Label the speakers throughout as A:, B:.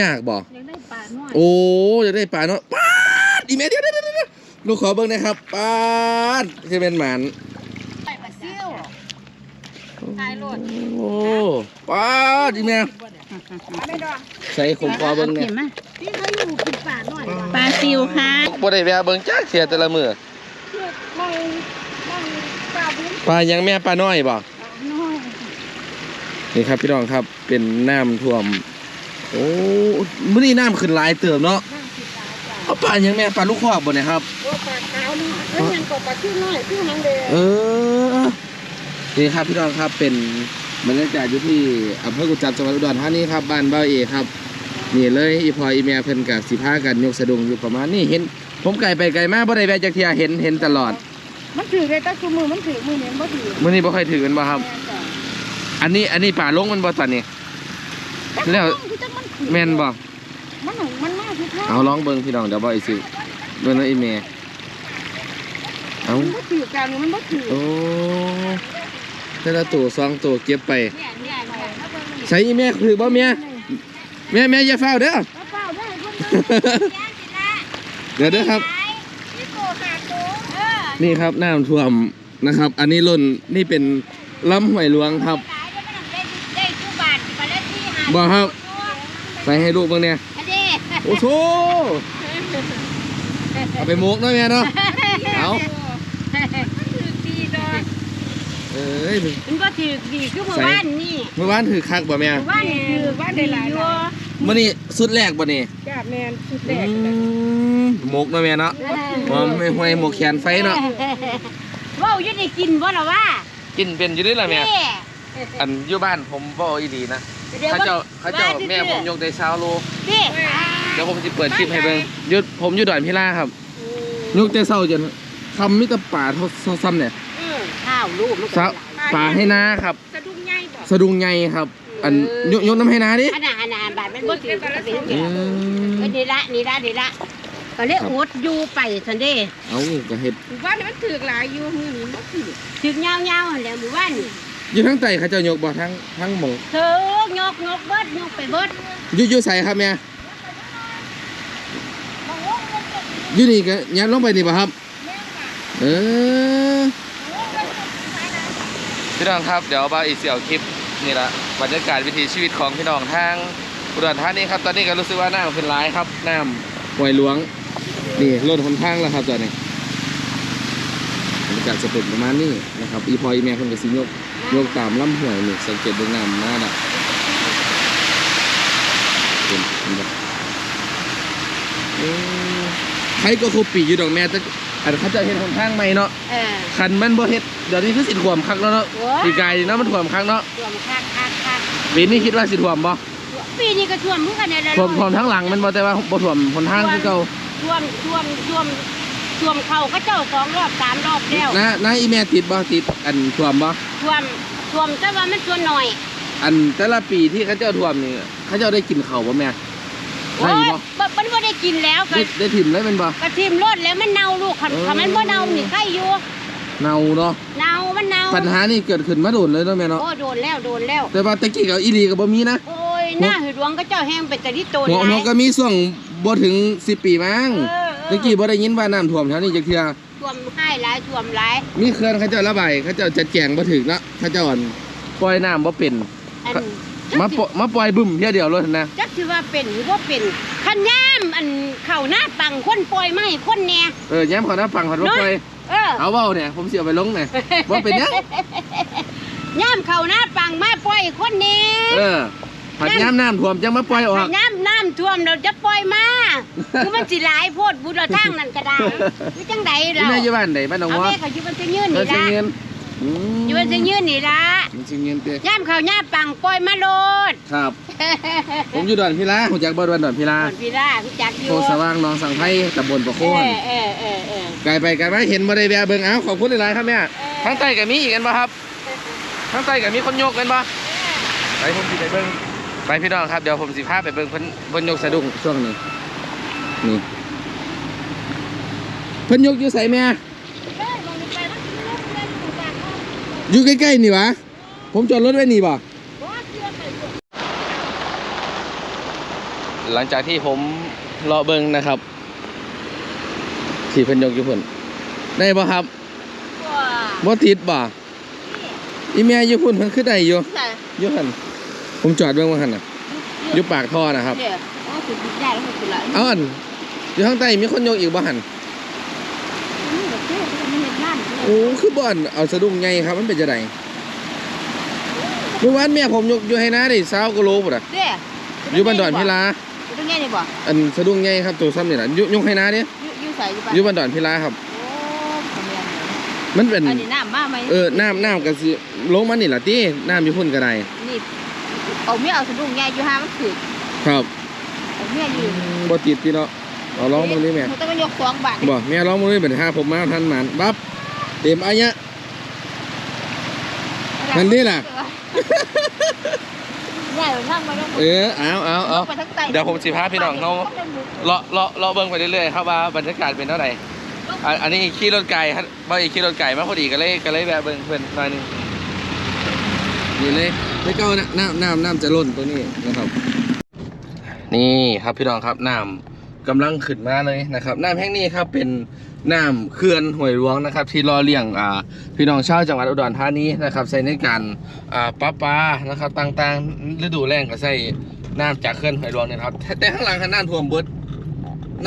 A: ยากบ่
B: อยากได้ปลาหน่อย
A: โอ้จะได้ปลาเนาะปาดอีเมลเดี๋ยวเดี๋ยวเดี๋ยวเดี๋ยวลูกขอเบิ่งหนะครับปาดจะเป็นหมัน
B: ไปปลาซิ่วทายรถ
A: โอ้ปาดอีเมลใส่ผมขอเบิ่งเนี่ย
B: ที่เขาอยู่กินปลาหน่อย
C: ปลาซิวค่ะ
A: บ่ได้แวะเบิ่งจักเสียแต่ละมื้อ
B: มองมองปลาบุ้ง
A: ปลายังแม่ปลาน้อยบ่
B: น้อย
A: นี่ครับพี่น้องครับเป็นน้ำท่วม โอ้มื้อนี้น้ำขึ้นหลายเติมเนาะ
B: นั่งกินปลาจ้ะ
A: เอาปลายังแม่ปลาลูกคอกบ่เนี่ยครับ
B: โอ้ปลาขาวนี่เอ้ยยังกบปลาซิ่วน้อยซิ่วหางแดง
A: เออนี่ครับพี่น้องครับเป็นบรรยากาศอยู่ที่อำเภอกุจจับจังหวัดอุดรธานีครับบ้านบ้าวเอครับนี่เลยอีพออีเมียเพิ่นกับสิพากันยกสะดุงอยู่ประมาณนี้เห็น ผมไก่ไปไก่มาบ่ได้แวะจักเที่ยเห็นเห็นตลอด
B: มันถือเลยแต่คือมือมันถือมือเนี่ยมันบ่ถือ
A: มื้อนี้บ่ค่อยถือกันบ่ครับ
B: แม่จ้ะ
A: อันนี้อันนี้ป่าลงมันบ่ตอนนี้แล้ว
B: คือจังมันถือ
A: แม่นบ่
B: มันหนุ่มมันมากคือข้าว
A: เอาลองเบิ่งพี่น้องเดี๋ยวบ่อีสิเบิ่งนะอีเมียเอา
B: มันบ่ถือกันมันบ่ถือ
A: โอ้แต่ละตัวสองตัวเก็บไป
B: เนี่ยเนี่ยเนี่ยถ้าเบิ่งมัน
A: ใส่อีเมียถือบ่เมียแม่แม่อย่าเฝ้าเด้อ
B: เอาเปล่าได้คนนึง
A: เดี๋ยวเด้อครับ
B: นี่โกหาโตเออ
A: นี่ครับน้ำท่วมนะครับ อันนี้ล้นนี่เป็นลำห้วยหลวงครับ
B: ขายได้ไม่ต้องได้ได้ทุกบาทมาแล้วที่หา
A: บ่ครับ ใส่ให้ลูกเบ้างเนี่ย
B: อันนี้
A: โอ้โหเอาไปหมกหน่อยแม่เนาะเอา
B: ถือดีดอก
A: เอ้ย
B: มันก็ถือดีคือเมื่อวานนี่
A: เมื่อวานถือคักบ่แม่
B: เมื่อวานนี่คือว่าได้หลายอยู่
A: มื่อนี้สุดแรกบ่นี่
B: จ้าแมนสุดแร
A: อื
B: ก
A: มหมกหน่อยแม่เนาะหอมไม่ห้วยหมกแขนไฟเนาะ
B: ว้าวอยังได้กินบ่ล่ะว่า
A: กินเป็นอยู่ด้วยล่ะแม่
B: นี่
A: อันอยู่บ้านผมบ่อีดีนะเขาเจ้าเขาเจ้าแม่ผมยกได้เช้าโล
B: นี่
A: เดี๋ยวผมจะเปิดคลิปให้เบิ่งอยุดผมอยู่ดอนพิล่าครับยกแต่เช้าจนคำมิตรป่าเท่าเท่าซ้ำเนี่ย
B: ข้าวลูกมันก็
A: สะป่าให้นาครับ
B: สะดุ้งใหญ่บ่
A: สะดุงใหญ่ครับ อันยกยกน้ำให้นาดิ
B: อันน่ะอันน่ะบาทมันบ่ถือก็เป็น
A: อื
B: แก่
A: ม
B: เออนี่ละนี่ละนี่ละก็เลยอดอยู่ไปซันเด้
A: เอาก็เฮ็ด
B: หมู่บ้านนี่มันถือกหลายอยู่มือนี้มันถือถือกยาวๆหั่นแหล้วหมู่บ้านนี่
A: อยู่ทั้งไตเขาเจ้ายกบ่ทั้งทั้งหมอง
B: ถือกยกยกเบิดยกไปเบิด
A: อยู่อยู่ใส่ครับแม่อยู่นี่ก็ยัดลงไปนี่บ่ครับเออพี่น้องครับเดี๋ยวบาอีเสี่ยวคลิปนี่ละบรรยากาศวิถีชีวิตของพี่น้องทางอุดรธานีครับตอนนี้ก็รู้สึกว่าน้ำขึ้นร้ายครับน้ำห้วยหลวงนี่รถหนทางแล้วครับตอนนี้บรรยากาศจะเป็นประมาณนี้นะครับอีพออีแม่คนก็สิยก ยกตามลำห้วยนี่สังเกตเบื้องน้ำมาดักเป็นเป็นแบบเอ้ยใครก็คบปีอยู่ดอกแม่แต่อันเขาจะเห็นหนทางใหม่เนาะ
B: เออ
A: คันมันบ่เฮ็ดเดี๋ยวนี้คือสิท่วมคักแล้วเนาะ
B: โอ้ย
A: ปีกายนี่เนาะมันท่วมคักเนาะ
B: ท่วมคักคักคัก
A: ปีนี้คิดว่าสิท่วมบ่
B: ปีนี้ก็ท่วมเหมือนกันนี่แหละ
A: ท่วมท่วมทั้งหลังมันบ่แต่ว่าบ่ท่วมหนทางคือเก่า
B: ท่วมท่วมท่วม ท่วมเขาก็เจ้าสองรอบสามรอบแล้ว
A: นะนะอีแม่ติดบ่ติดอันท่วมบ่
B: ท่วมท่วมแต่ว่ามันท่วมหน่อย
A: อันแต่ละปีที่เขาเจ้าท่วมนี่เขาเจ้าได้กินข้าวบ่แม่
B: โอ้
A: ใช่
B: ย
A: บ่
B: บ่มันบ่ได้กินแล้วก็
A: ได้ได้ถิ่มเลยแมันบ่
B: กระทิมรดแล้วมันเน่าลูกคัน
A: เออ
B: คันมันบ่เน่านี่ไข่อยู่
A: เน่าเนาะ
B: เน่ามันเน่า
A: ปัญหานี่เกิดขึ้นมาโดนเลยเนาะแม่เนาะ
B: โอ้โดนแล้วโดนแล้ว
A: แต่ว่าตะกี้กับอีหลีก็บ่มีนะ
B: โอ้ยหน้าหืดหวงก็เจ้าแห้งเป็นแต่ที่โตน
A: หัว
B: ห
A: หัว
B: ลาย
A: ก็มีช่วงบ่ถึง10ปีมั้ง
B: เออเอ
A: ตะ
B: อ
A: กี้บ่ได้ยินว่าน้ำท่วมแถวนี้จักเทื่อ
B: ท่วมให้หลายท่วมหลาย
A: มีเขื่อนเขาเจ้าระบายเขาเจ้าจัดแจงบ่ถึงเนาะเขาเจ้าอั่นปล่อยน้ำบ่เป็น
B: อัน
A: มาปล่อยมาปล่อยบึ้มเที่ยวเดียวเลยนะ
B: จักสิว่าเป็นหรือว่าเป็นคันย่ามอันเข้าหน้าปังคนปล่อยไม้คนแน่
A: เออแย้มเขานะฟังเขาบ่ปล่อย
B: เออ
A: เอาเว้าเนี่ยผมสิเอาไปลงเนี่ยบ่เป็นหยัง
B: ย่ามเข้าหน้าปังมาปล่อยคนแน่
A: เออ ผัดย้ำน้ำท่วมจังมาปล่อยออก
B: ถ้าน้ำน้ำท่วมเราจะปล่อยมาคือมันสิหลายโพดบุญทางนั่นก็ได้คือจังใด
A: นี่
B: เรา
A: แม่อยู่บ้านใดบ้านหนอง
B: เอา
A: วัว
B: แม่เขาอยู่บนเสื้อยืน
A: เออ
B: นี่
A: เชียง
B: ละ
A: เงินอืม
B: อยู่บนเสื้อยืนนี่ละ
A: เชียงเงินเต้
B: ย่ามเขาย่ามปังปล่อยมาโลด
A: ครับ ผมอยู่ดอนพิลาผมจากบ้านดอนพิลา
B: ก่อนพี่ล่าพี่จักอยู่
A: โคสว่างหนองสังไผ่ตำบลประโค
B: เอนอเออเออเออ
A: ไกลไปไกลมาเห็นบ่ได้แวะเบิ่งเอ้าขอบคุณหลายๆครับแม่
B: อ
A: ทั้งใต้ก็มีอีกกันบ่ครับทั้งใต้ก็มีคนยกกันบ่ไปผมสิไปเบิ่ง ไปพี่น้องครับเดี๋ยวผมสิพาไปเบิ่งเพิ่นเพิ่นยกสะดุ้งช่วงนี้นี่เพิ่นยกอยู่ไสแม่
B: เอ้ยมองนี่ไปมันสิลงเล่นตรงกลางห้อง
A: อยู่ใกล้ๆนี่หวะผมจอดรถไว้นี่บ่
B: บ่เชื่อไปบ่
A: หลังจากที่ผมรอเบิ่งนะครับที่เพิ่นยกอยู่เพิ่นได้บ่ครับ
D: ว้า
A: บ่ติดบ่อีแม่อยู่พุ่นเพิ่นคือได้อยู่
D: ใช่
A: อยู่หั่น ผมจอดเบิ่งว่าหั่นน่ะอยู่ปากท่อนะครับ
D: เดี๋ยวโอ้สุดยอดแล้วสุดละ
A: เอาอันอยู่ข้างใต้มีคนยกอีกบ่หั่น
D: นี่แบบเท่มันเห็นนั่น
A: โอ้คือบ่อนเอาสะดุ้งใหญ่ครับมันเป็นจังไดเมื่อวานแม่ผมยกอยู่ให้นะได้20กิโลพุ่นน่ะ
D: เดี๋ยว
A: อยู่บ้านดอนพิลา
D: อยู่ตรงนี้นี่บ่
A: อันสะดุ้งใหญ่ครับตัวซ้ำนี่ล่ะยกยกให้นะเด้
D: อยู่อยู่ใส่อยู่บ้าน
A: อยู่บ้านดอนพิลาครับ
D: โอ้ทำไม
A: มันเป็น
D: อันนี้น้ำมาไหม
A: เออน้ำน้ำก็สิลงมานี่ล่ะติน้ำอยู่พุ่นก็ได้
D: นี่ เอาเมียเอาสะดุ้งใหญ่อยู่ห้ามันถือ
A: ครับ
D: เอาเมียอยู่
A: บ่ติดพี่เนาะเอาลองมึงนี่แม่
D: มันต้องมายกสองบาท
A: บ่แม่ลองมึงนี่เป็นห้าผมมาทันหมานปั๊บเต็มอันเนี้ยนั่นนี่ล่ะ
D: ใหญ่ทั้งมาแล้ว
A: เออเอาเอาเอา
D: ไปทั้งใต้
A: เดี๋ยวผมสิพาพี่น้องเขาเลาะเลาะเลาะเบิ่งไปเรื่อยๆครับว่าบรรยากาศเป็นเท่าไหร่อันอันนี้ขี่รถไก่ครับว่าอีกขี่รถไก่มาพอดีก็เลยก็เลยแวะเบิ่งเพิ่นหน่อยหนึงนี่เลย ไม่เก้าน้ำน้ำน้ำจะล้นตัวนี้นะครับ นี่ครับพี่น้องครับน้ำกำลังขึ้นมาเลยนะครับน้ำแห่งนี้ครับเป็นน้ำเขื่อนห้วยหลวงนะครับ ที่รอเลี้ยงอ่าพี่น้องชาวจังหวัดอุดรธานีนะครับใช้ในการอ่าปลาปลานะครับต่างๆฤดูแล้งก็ใช้น้ำจากเขื่อนห้วยหลวงเนี่ยนะครับแต่ข้างหลังคือน้ำท่วมเบิด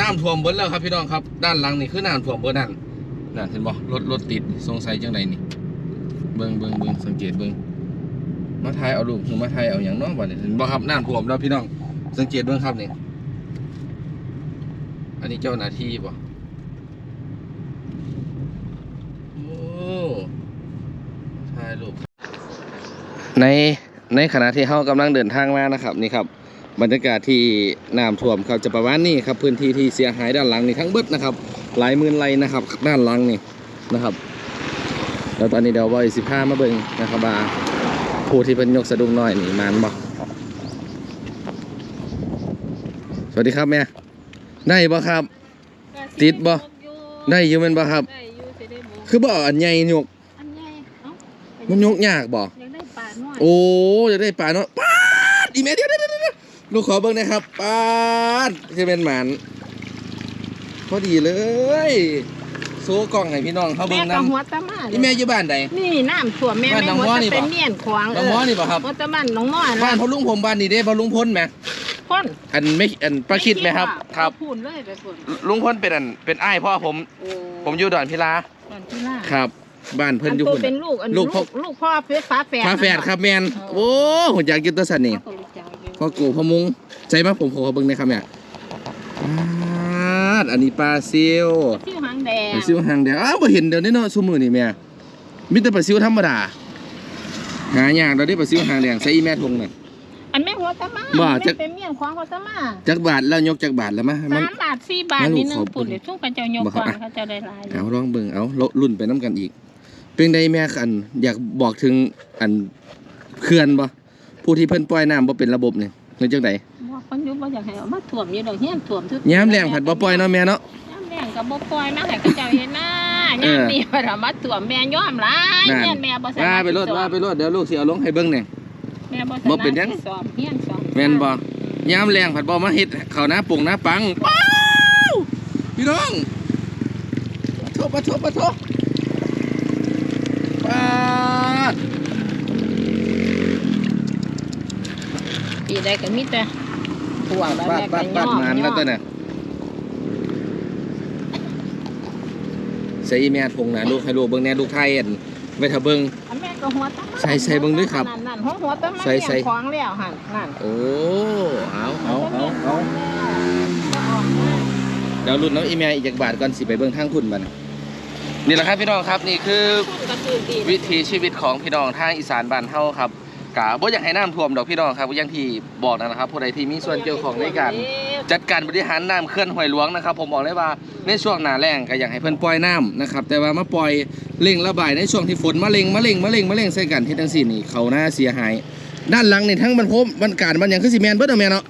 A: น้ำท่วมเบิดแล้วครับพี่น้องครับ ด้านหลังนี่คือน้ำท่วมเบิดนั่นนั่นเห็นบ่รถรถติดสงสัยจังใดนี่เบิ่งเบิ่งเบิ่งสังเกตเบิ่ง มาถ่ายเอาลูกหรือมาถ่ายเอาอย่างน้องบ่เนี่ยบ่ครับน้ำท่วมแล้วพี่น้อง สังเกตเบิ่งครับนี่อันนี้เจ้าหน้าที่ป่ถ่ายรูปในในขณะที่เขากำลังเดินทางมานะครับนี่ครับ บรรยากาศที่น้ำท่วมครับจะประมาณนี้ครับพื้นที่ที่เสียหายด้านหลังนี่ทั้งเบิดนะครับ หลายหมื่นไรนะครับ ด้านหลังนี่นะครับ แล้วตอนนี้เดี๋ยวบอยสิพามาเบิ่งนะครับว่า ผู้ที่เป็นยกสะดุ้งน้อยนี่มานบ่สวัสดีครับแม่ได้บ่ครับ ติดบ่ ได้อยู่แม่นบ่ครับ
D: ได้อยู่สิได้บ่
A: คือบ่อันใหญ่ยก
D: อันใหญ่เอ้า
A: มันยกยากบ่
D: ยังได้ปลาน้อย
A: โอ้จะได้ปลาเนาะปาดอีแม่เดี๋ยวเดี๋ยวเดี๋ยวเดี๋ยวลูกขอเบิ่งหนะครับปาดจะเป็นหมันพอดีเลย โซกล้องให้พี่น้องเขา
D: แม่
A: เบิ่ง
D: กับ
A: นำ
D: หัวตะมา
A: อีแม่อยู่บ้านใด
D: นี่น้ำท่วมแม่
A: บ้าน
D: แม่
A: หนอง
D: หัว
A: ม้อ
D: ตะ
A: นี่บ่
D: เป็นเมียนขวาง
A: น้องหมอนี่บ่ครับ
D: หัวตะมันน้องม้อ
A: บ้าน
D: นะ
A: พ่อลุงผมบ้านนี่เด้พ่อลุงพ้นไหม
D: พ่น
A: อันไม่อันประคิดไหมครับครับ
D: พูนเลยไปพ่น
A: ลุงพ้นเป็นอันเป็นอ้ายพ่อผม
D: โอ้
A: ผมอยู่ดอนพิลา
D: ก่อนที่ล่า
A: ครับ บ้านเพิ่นอยู่
D: อั
A: พุ่น
D: เป็นลูกอัน
A: ลู
D: ลู
A: ก
D: ก
A: พ่อ
D: ลูกพ่อเฟซฟ้าแฝด
A: ฝาแฝดครับแมนโอ้หุ่นยางกินตัวสันนี่
D: เขาก็รู้จักอยู่
A: พ่อกูพ่อมุงใจมากผมขอเบิ่งหนะครับเนี่ยปาดอันนี้ปลาซิว
D: ชื่อหางแดง
A: ปลาซิวหางแดงอ้าวบ่เห็นเดี๋ยวนี้เนาะซุมื้อนี่แม่มีแต่ปลาซิวธรรมดาหายากเราได้ปลาซิวหางแดงใส่อีแม่ทงน่ะ
D: อันแม่หัวตะมา
A: บ่
D: แม่
A: จัก
D: เป็นเมียนขวางหัวตะมา
A: จักบาทแล้วยกจักบาทแล้วมะมัน
D: สามบาทสี่บาท
A: มัน
D: นี่หนึง
A: ขอบคุณ
D: ปุ่นเดี๋ยวช่วงกันเจ้ายก
A: บ่ค
D: ข
A: รับ
D: วางเขาเจะได้หลายอยู่
A: เอาลองเบิ่งเอารุ่นไปน้ำกันอีก เป็นใดแม่อันอยากบอกถึงอันเขื่อนบ่ผู้ที่เพิ่นปล่อยน้ำบ่เป็นระบบนี่หรือจังได
D: บ่คนอยู่บ่อยากให้เอามาท่วมอยู่ดอกเฮียนท่วมทุก
A: ยามแรงผัดบ่ปล่อยเนาะแม่เนาะ
D: ยามแรง ก็บ่ปล่อยมาให้เขาเจ้าเห็นหน้า
A: เออ
D: ยามนี้ว่าเอามาท่วมแม่ยอมหลาย
A: นั่น
D: เฮียนแม่บ่สา
A: ว่า
D: มาถ
A: ไปรถว่าไปรถเดี๋ยวลูกสิเอาลงให้เบิ่งเนี่ย
D: แม่บ่
A: บ่เป็นหยัง
D: สอบเฮียนสอบ
A: แม่นบ่ยามแรงผัดบ่มาเฮ็ดข้าวหน้าปุงหน้าปังว้าวพี่น้องปะโทปะโทปะโทปาด
D: ปีใดก็มีแต่ท่วมแล้ว
A: ปา
D: แม่
A: ด
D: ก็
A: ปาด
D: ย
A: ปาด
D: อม
A: มัน
D: ย
A: แล้ว
D: อ
A: ตัว
D: ม
A: น่ะ ใส่อีแม่ทงน่ะลูกให้ลูกเบิ่งแน่ลูกไทยอันไว้ถ้าเบิ่ง
D: อันแม่ก็หัวตะมา
A: ใส่ใส่เบิ่งด้วยครับ
D: นั่นนั่นหัวหัวตะมา
A: ใส่ใส่
D: เฮียนขวางแล้วหั่นนั่น
A: โอ้เอาเอาเอาเอา
D: จะออกมา
A: เดี๋ยวรุ่นน้องอีเมลอีกจากบาทก่อนสิไปเบิ่งทางคุณบัดนนี่แหละครับพี่น้องครับนี่คือ
D: พูดก็คือดี
A: วิถีชีวิตของพี่น้องทางอีสานบ้านเฮาครับ กะบ่อยากให้น้ำท่วมดอกพี่น้องครับอย่างที่บอกนั่นนะครับผู้ใดที่มีส่วนเกี่ยวข้องในการ จัดการบริหารน้ำเคลื่อนห้วยหลวงนะครับ ผมบอกเลยว่าในช่วงหน้าแล้งก็อยากให้เพิ่นปล่อยน้ำนะครับแต่ว่ามาปล่อยเร่งระบายในช่วงที่ฝนมะเร็งมะเร็งมะเร็งมะเร็งใส่กันที่ทั้งสี่นี่เขาหน้าเสียหาย ด้านหลังนี่ทั้งบรรพบมันการมันหยังคือสิแม่นเบิดเอาแม่เนาะ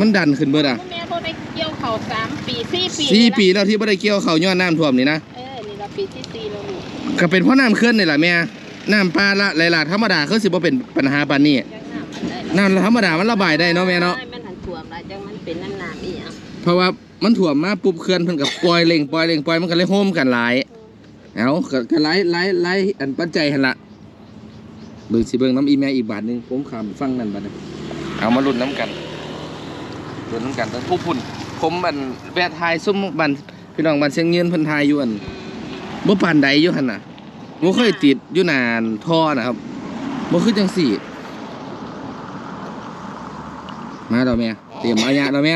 A: มันดันขึ้นเบิดอะ
D: แม่บ่ได้เกี่ยวเขาสามปีสี่ปี
A: สี่
D: นี่นะ
A: ปีแล้วที่บ่ได้เกี่ยวข้าวย้อนน้ำท่วมนี่นะ
D: เออนี่ละปีที่สี่แล้วลูก
A: ก็เป็นเพราะน้ำเคลื่อนนี่แหละแม่ น้ำปลาละไหลๆธรรมดาคือสิบ่เป็นปัญหาปานนี้
D: จังน้ำมันได้ละ
A: น้ำธรรมดามันระบายได้เนาะแม่เนาะ
D: มันหันท่วมแล้วจังมัน
B: เป็นน้ำหนักอีหยัง
A: เพราะว่ามันถ่วมมาปุ๊บเขื่อนเพิ่นกับปล่อยเล่งปล่อยเล่งปล่อยมันก็เลยโฮมกันหลายเอาก็ก็หลายหลายหลายอันปัจจัยหั่นละเบิ่งสิเบิ่งน้ำอีแม่อีกบาทหนึงผมขามฟังนั่นบัดนี้เอามาลุ้นน้ำกันลุ้นน้ำกันทั้งผู้พุ่นผมอันแวะทายซุ่มบันพี่น้องบันเชียงยืนเพิ่นทายอยู่อันบ่ปานใดอยู่หั่นน่ะ บ่เคยติดอยู่นานท่อนะครับบ่คือจังสี่ มาดอกแม่เตรียมอายะดอกแม่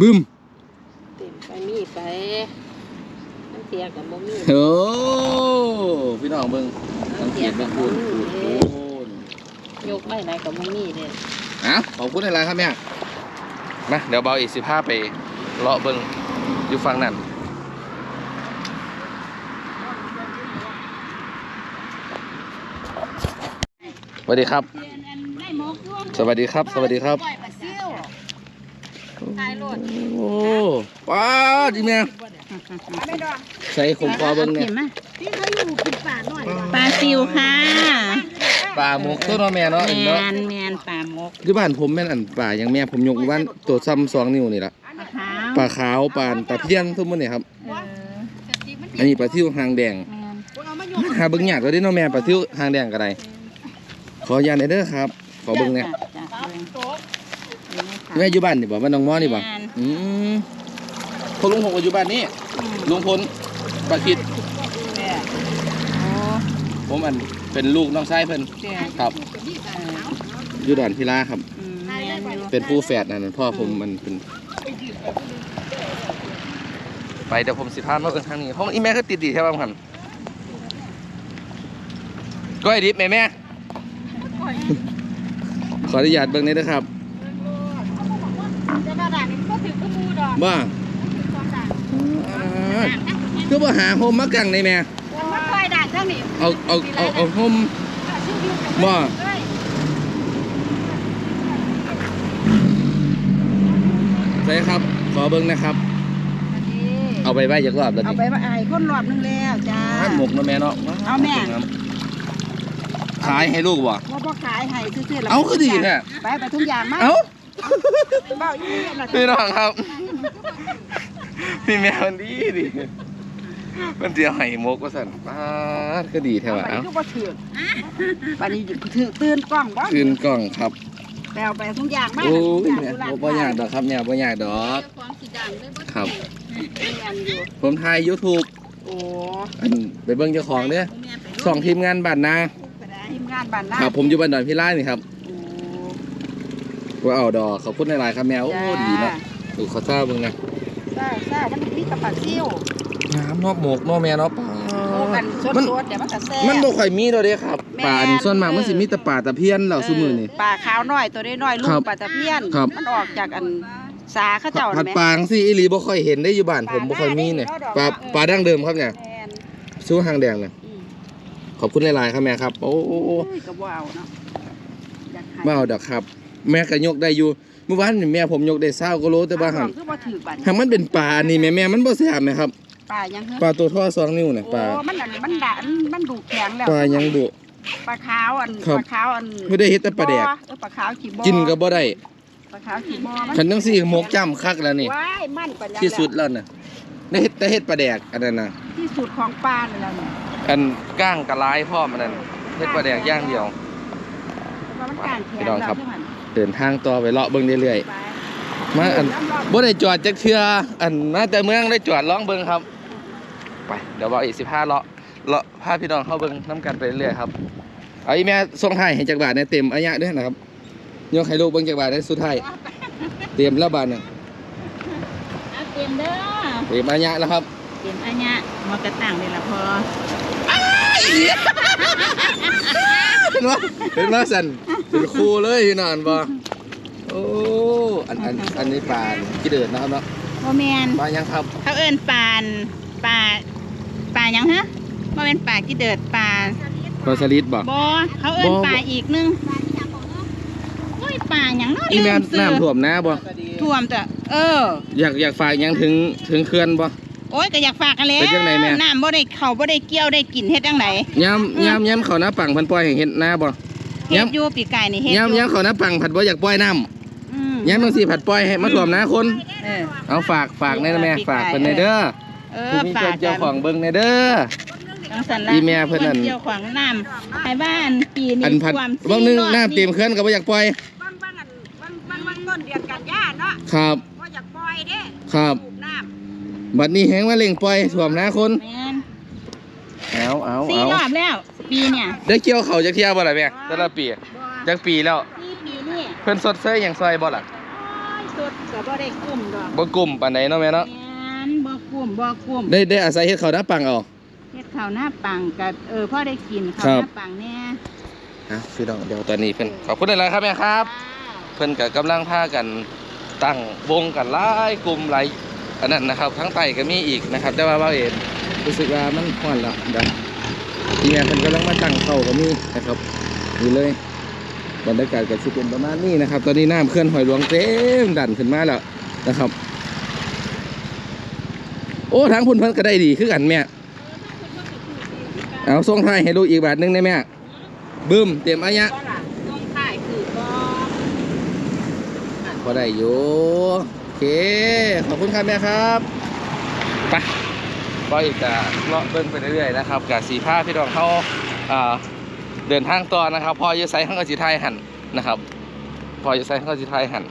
A: บึ้ม
B: เต็มไปมีไปน้ำเสียกับบ่มี
A: โอ้พี่น้องเบิ่งสังเกตเบิ่งพูดพูดพูด
B: ยกไม่ได้กับบ่มีเด้
A: อะขอบคุณอะไรครับแม่มาเดี๋ยวเบาอีกสิบห้าไปเลาะเบิ่งอยู่ฝั่งนั้น วัสดีครับ
B: ได้หมกด้วย
A: สวัสดีครับ สวัสดีครับ
B: ปล่อยปลาซิ่วตายโลด
A: โอ้ป้าดีแม่ใส่ขมคอเบิ่งเนี่ย
B: ที่เขาอยู่กินปลาหน่อยว่ะ
C: ปลาซิวค่ะ
A: ปลาหมกตัวเนาะแม่เนาะ
C: แม
A: อันเนาะ
C: นแมนปลาหมก
A: ที่บ้านผมแม่นอันป่าอย่างแม่ผมยกบ้านตัวซ้ำสองนิ้วนี่ละ
C: ปลาขาว
A: ปลาขาวปลาตะเพียนทุกมื้อนี่ครับ
C: เออ
A: อันนี้ปลาทิวหางแดง
C: แมน
A: หาเบิ่งยากตัวเด้เนาะแม่ปลาทิวหางแดงก็ได้ ขออนุญาตหน่อยเด้อครับ ขอเบิ่งแหน่
C: จ้ะจ้ะเบิ่งเบิ่งให้ค่ะ
A: แม่อยู่บ้านนี่บ่บ้าน้องมอนี่บ่
C: แม่น
A: อืมพอลุงหกก็อยู่บ้านนี่
C: อืม
A: ลุงพลปลาคิด
C: โอ้
A: ผมอันเป็นลูกน้องชายเพิ่น
C: เจ้า
A: ครับ
C: เออ
A: อยู่ด่านพิลาครับ
C: อืมแมนอยู่
A: เป็นผู้แฝดนั่นนะพ่อผมมันเป็น ไปเดี๋ยวผมสิพามาเบิ่งทางนี้ห้องอีแม่ก็ติดดีใช่ป่ะครับก้อยดิบแม่แม่ ขออนุญาตเบิ่งหนี้นะครับ
B: จะกระดาษนี่ก็ถือขมูดอก
A: ว่าคือว่าหาโฮมมากังในแม่
B: มาคอยด่านเท่านี้
A: เอาเอาเอาเอาโฮมบ่ใช่ครับ ขอเบิ่งนะครับ เอาไปไว้จักรอบแล้ว
C: เอา
A: นี่
C: ไปว่าอายคนรอบนึงแล้วจ้า
A: ท่านหมกเนาะแม่เนาะ
C: เอาแม่
A: ขายให้ลูกบ่
C: ว่าบ่ขายให้ซื่อๆแล้ว
A: เอาคือดีแท้
C: ไปไปทุกอย่างมา
A: เอ้า
C: เบ้าอีนี่ล่ะ
A: พี่น้องครับพี่แมวมันดีดีมันเดียวให้หมกว่าสั่นป้าดก็ดีแท้ว่ะ
C: ไป
A: เอ้า
C: คือบ่ถือกบัดนี้ถือตื่นกล้องบ่
A: คืนกล่องครับ
C: แปลไปทุกอย่างมา
A: โอ้ย
C: ทุก
A: แม่
C: อย่าง
A: บ่บ่ยากดอกครับเนี่ยบ่ยากดอก
B: ความสีดำเลยบ่
A: ครับ
C: งานอยู่
A: ผมถ่าย YouTube
C: โอ้
A: อันไปเบิ่งเจ้าของเด้อสองทีมงานบ้านนา
C: ทีมงานบ้านนา
A: ครับผมอยู่บ้านดอนพิลานี่ครับ
C: โอ้
A: ว่าเอาดอกขอบคุณหลายๆครับแมวโอ้
C: จ้า
A: ดีเนาะดูเขาเจ้าเบิ่งนะ
C: ซ่าซ่ามันมีกระปักซิ่ว
A: น้ำเนอกหมกเนอกแม่เนาะป้า
C: โอ้กันส
A: มัน
C: ดๆเดี๋ยวมันก็แซ่บ
A: มันบ่ค่อยมีดอกเด้ครับ
C: แม่น
A: ป่าอันส่วนมากมันสิมีแต่ป่าตะเพียนเหล่าซุมื้อนี่
C: ปลาขาวน้อยตัวน้อยๆลู
A: ครั
C: ก
A: บ
C: ปลาตะเพียน
A: ครับ
C: มันออกจากอันสาเข้าเจ้า
A: ผัด
C: แม่
A: ปางสิอีหลีบ่ค่อยเห็นได้อยู่บ้านผมบ่ค่อยมีเนี่ยปลาปลาดั้งเดิมครับเนี่ย
C: แม่น
A: สู้หางแดงเนี่ย
C: อืม
A: ขอบคุณหลายๆครับแม่ครับ โอ้โอ้โอ้
C: โอ้ยก็บ่เอาเนาะอยากให้
A: บ่เอาดอกครับ แม่ก็ยกได้อยู่เมื่อวานนี่แม่ผมยกได้20กิโลแต่ว่าหัน
C: คือบ่ถือบัด
A: หากมันเป็นปลาอันนี้แม่แม่มันบ่แซ่บไหมครับ
C: ปลายังเหรอ
A: ปลาตัวท่อสองนิ้วเนี่ยปลา
C: โอ้มันอันมันด่ามันดูแข็งแล้ว
A: ปลายังดุ
C: ปลาขาวอัน
A: ครับ
C: ปลาขาวอัน
A: ไม่ได้เฮ็ดแต่ปลาแดก
C: บ่เออปลาขาวขี้บ่
A: กินก็บ่ได้
C: ปลาขาวขี้บ่มัน
A: คันจังซี่หมกจ้ำคักแล้วนี่
C: ว้ายมันปลายัง
A: ที่สุดแล้วน่ะได้เฮ็ดแต่เฮ็ดปลาแดกอันนั้นน่ะ
C: ที่สุดของปลานี่แล้วเนี่ย
A: อันก้างกะลายพ่อมันนั่นเฮ็ดปลาแดกอย่างเดียว
C: เพราะมันกลางแข็ง
A: พี่น้องครับ
C: แล้วใช่ไหม
A: เดินทางต่อไปเลาะเบิ่งเรื่อย
C: ไป
A: ๆมาอันบ่ได้จอดจักเทื่ออันมาแต่เมืองได้จอดลองเบิ่งครับ ไปเดี๋ยวบอกอีก15เลาะเลาะพาพี่น้องเข้าเบิ่งนํกันไปเรื่อยๆครับเอาอีแม่ส่งท้ายให้จักบาทในเต็มอายะเด้อนะครับยกให้ลูกเบิ่งจักบาทในสุดท้ายเตรียมแล้วบาทหนึง
C: เอาเต็มเด้อ
A: เตรียมอายะแล้วครับ
C: เต็มอันเนี้ยมากระตังเลยละพอ
A: เห็นว่าเห็นว่าสันเป็นครูเลยพี่นอนบ่โอ้อันอันอันนี้ปลากี่เดือนนะครับเนาะ
C: โมแมน
A: ปลายังครับ
C: เขาเอิ้นปานปลาปลายังฮะโมแมนปลากี่เดือดปลา
A: ปลาสลิดบ่
C: บอเขาเอิ้น
A: บ่
C: ปลาอีกนึงโอ้ยปลาหยังเนาะ
A: อีแม่
C: ลือ
A: น้ำท่วมนะบ่
C: ท่วมแต่เออ
A: อยากอยากฝากยังถึงถึงเขื่อนบ่
C: โอ้ยก็อยากฝากกันแหล้ว
A: เป็นจังไหนแม่
C: น้ำบ่ได้เขาบ่ได้เกี่ยวได้กินเฮ็ดจังไหน
A: ยามยามยามเขาหน้าปังเพันปล่อยให้เห็นหน้าบ่
C: เฮ็
A: ย้ำ
C: ดอยู่ปีกไก่นี่เฮ็ด
A: ยาม
C: อยู่
A: ยามเขาหน้าปังผัดบ่อยากปล่อยน้
C: อืม
A: ย้ำบางสีผัดปล่อยให้มาถ่วมนะคน
C: เออ
A: เอาฝากฝากในแม่ฝากเป็นในเด้อ
C: เอ
A: ผู้
C: อ
A: มี
C: ฝา
A: เจ้ากเจ้าของเบิ่งในเด้อ
C: จังสันละ
A: อีแม่เพิ่นนั่น
C: คเจ้าของน้ำให้บ้านปีนี้
A: อันผัด
C: ท่วม
A: บางนึง
C: สี่รอบ
A: น้ำเต็มเขื่อนก็บ่อยากปล่อย
B: บางบางอันบางบางบางต้นเดือนกันยาเนาะ
A: ครับ
B: ก็อยากปล่อยเด้
A: ครับ
B: สูบน้
A: บัดนี้แหงมาเล่งปล่อยถ่วมนะคน
C: แม่น
A: เอาเอา
C: สี่
A: เอา
C: รอบแล้ว ปีเนี่ย
A: ได้เกี่ยวเขาจักเที่ยวบ่ล่ะแม่แต่ละปีำ
B: บ่
A: จักปีแล้ว
C: สี่ปีนี่
A: เพิ่นสดเซยหยังซอยบ่ล่ะ
C: โอ้ยสุดก็บ่ได้กุ้มดอก
A: บ่กลุ่มปานใดเนาะแม่เนาะ
C: แม่นบ่กุ้มบ่กุ้ม
A: ได้ได้อาศัยเฮ็ดข้าวหน้าปังเอา
C: เฮ็ดข้าวหน้าปังก็เออพ่อได้กินข้าว
A: ครับ
C: หน้าปังแน่
A: ฮะพี่น้องเดี๋ยวตอนนี้เพิ่นขอบคุณหลายๆครับแม่ครับ เพิ่นก็กำลังพากันตั้งวงกันหลายกลุ่มหลาย อันนั้นนะครับทั้งไตก็มีอีกนะครับแต่ว่าเบาเอ็นรู้สึกว่ามันฮ้อนแล้วเดี๋ยวทีแม่เพิ่นกำลังมาตั้งเข้าก็มีนะครับนี่เลยบรรยากาศก็สิเป็นประมาณนี้นะครับ ตอนนี้น้ำเคลื่อนหอยหลวงเต็มดันขึ้นมาแล้วนะครับ โอ้ทางพุ่นเพิ่นก็ได้ดีคือกันแม่เอาส่งท้ายให้ดูอีกบาทหนึงได้แม่บึ้มเตรียมอายะ
C: ก็ล่ะต้องถ่ายคือบ่
A: พอได้อยู่โอ เคขอบคุณครับแม่ครับไปก็อีกจะเลาะเบิ้งไปเรื่อยๆนะครับกับสีผ้าพี่ดองเขาอ่าเดินทางต่อนะครับ พออยู่ไซข้างกับสีไทยหันนะครับ พออยู่ไซข้างกับสีไทยหัน